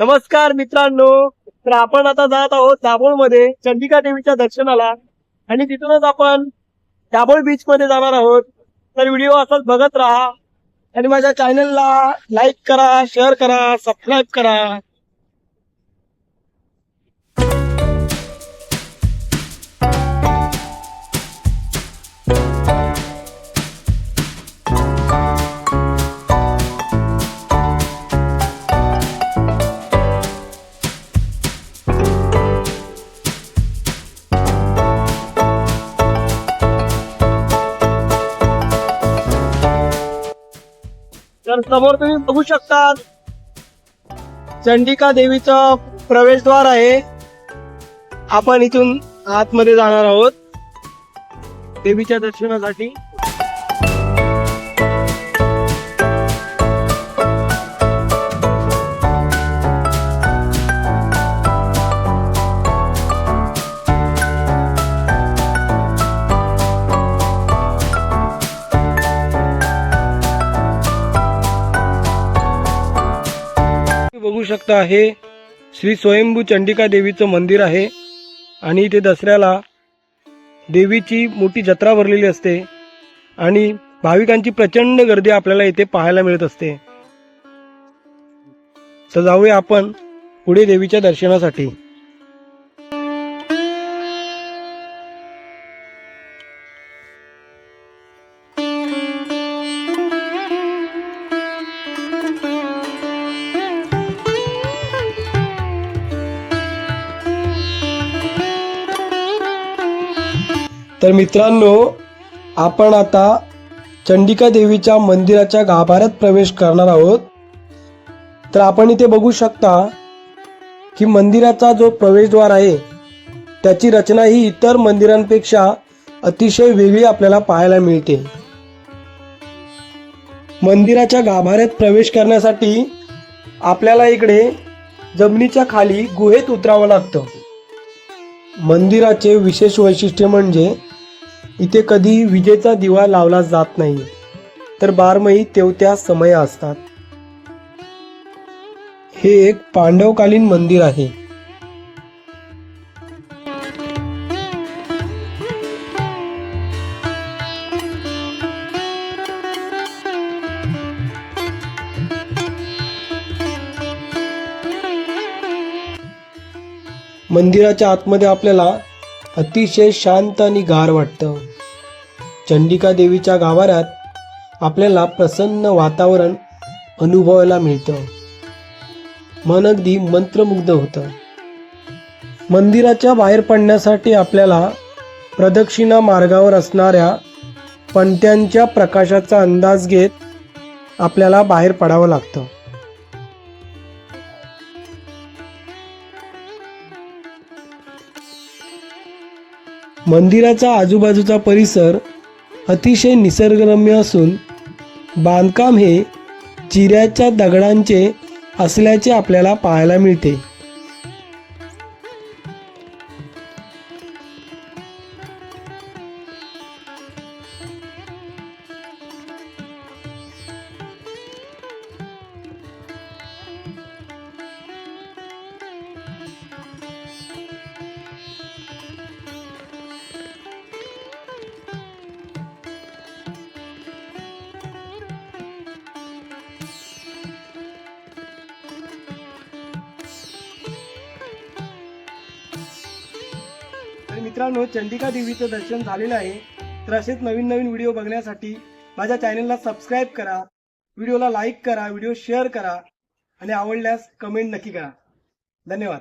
नमस्कार मित्रांनो. तर आपण आता जात आहोत दाभोळमध्ये चंडिका देवीच्या दर्शनाला. आणि तिथूनच आपण दाभोळ बीच मध्ये जाणार आहोत. तर व्हिडिओ असाच बघत राहा. आणि माझ्या चॅनलला लाईक करा शेअर करा सबस्क्राईब करा. तर समोर तुम्ही बघू शकता चंडिका देवीचं प्रवेशद्वार आहे. आपण इथून आतमध्ये जाणार आहोत. देवीच्या दर्शनासाठी. शकता हे श्री स्वयंभू चंडिका देवीचं मंदिर आहे. आणि इथे दसऱ्याला देवीची मोठी जत्रा भरलेली असते. आणि भाविकांची प्रचंड गर्दी आपल्याला इथे पाहायला मिळत असते. तर जाऊया आपण पुढे देवीच्या दर्शनासाठी. तर मित्रांनो आपण आता चंडिका देवीच्या मंदिराच्या गाभाऱ्यात प्रवेश करणार आहोत. तर आपण इथे बघू शकता की मंदिराचा जो प्रवेशद्वार आहे त्याची रचना ही इतर मंदिरांपेक्षा अतिशय वेगळी आपल्याला पाहायला मिळते. मंदिराच्या गाभाऱ्यात प्रवेश करण्यासाठी आपल्याला इकडे जमिनीच्या खाली गुहेत उतरावं लागतं. मंदिराचे विशेष वैशिष्ट्य म्हणजे इथे कधी विजेचा दिवा लावला जात नाही. तर बारमही तेवत्या समय असतात. हे एक पांडवकालीन मंदिर आहे. मंदिराच्या आतमध्ये आपल्याला अतिशय शांत आणि गार वाटतं. चंडिका देवीच्या गावारात आपल्याला प्रसन्न वातावरण अनुभवायला मिळतं. मन अगदी मंत्रमुग्ध होतं. मंदिराच्या बाहेर पडण्यासाठी आपल्याला प्रदक्षिणा मार्गावर असणाऱ्या पणत्यांच्या प्रकाशाचा अंदाज घेत आपल्याला बाहेर पडावं लागतं. मंदिराचा आजूबाजूचा परिसर अतिशय निसर्गरम्य असून बांधकाम हे चिऱ्याच्या दगडांचे असल्याचे आपल्याला पाहायला मिळते. तर मित्रांनो चंडिका देवीचं दर्शन झालेलं आहे. तर असेच नवीन नवीन व्हिडिओ बघण्यासाठी माझ्या चॅनलला सबस्क्राईब करा व्हिडिओला लाईक करा व्हिडिओ शेअर करा आणि आवडल्यास कमेंट नक्की करा. धन्यवाद.